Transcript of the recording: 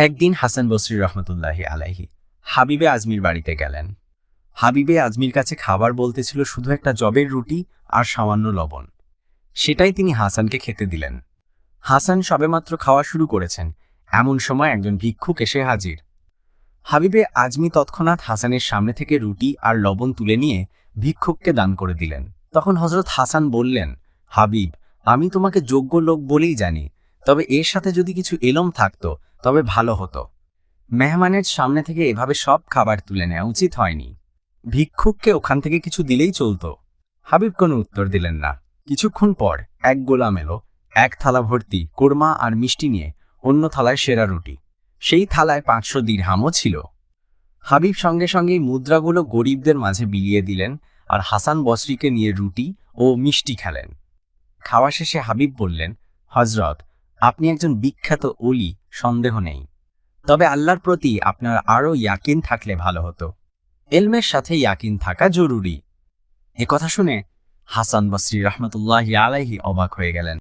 একদিন হাসান বসরি রহমতুল্লাহি আলাইহি হাবিবে আজমির বাড়িতে গেলেন। হাবিবে আজমির কাছে খাবার বলতে ছিল শুধু একটা জবের রুটি আর সামান্য লবণ। সেটাই তিনি হাসানকে খেতে দিলেন। হাসান সবেমাত্র খাওয়া শুরু করেছেন। এমন সময় একজন ভিক্ষুক এসে হাজির। হাবিবে আজমি তৎক্ষণাৎ হাসানের সামনে থেকে রুটি আর লবণ তুলে নিয়ে ভিক্ষুককে দান করে দিলেন। তখন হজরত হাসান বললেন, হাবিব, আমি তোমাকে যোগ্য লোক বলেই জানি। তবে এর সাথে যদি কিছু এলম থাকতো, তবে ভালো হতো। মেহমানের সামনে থেকে এভাবে সব খাবার তুলে নেওয়া উচিত হয়নি। ভিক্ষুককে ওখান থেকে কিছু দিলেই চলতো। হাবিব কোনো উত্তর দিলেন না। কিছুক্ষণ পর এক গোলাম এলো, এক থালা ভর্তি কোরমা আর মিষ্টি নিয়ে অন্য থালায় সেরা রুটি। সেই থালায় পাঁচশো দিরহামও ছিল। হাবিব সঙ্গে সঙ্গেই মুদ্রাগুলো গরিবদের মাঝে বিলিয়ে দিলেন আর হাসান বসরিকে নিয়ে রুটি ও মিষ্টি খেলেন। খাওয়া শেষে হাবিব বললেন হজরত আপনি একজন বিখ্যাত অলি, সন্দেহ নেই। তবে আল্লাহর প্রতি আপনার আরও ইয়াকিন থাকলে ভালো হতো। এলমের সাথে ইয়াকিন থাকা জরুরি। কথা শুনে হাসান বসরি রহমতুল্লাহ আলাইহি অবাক হয়ে গেলেন।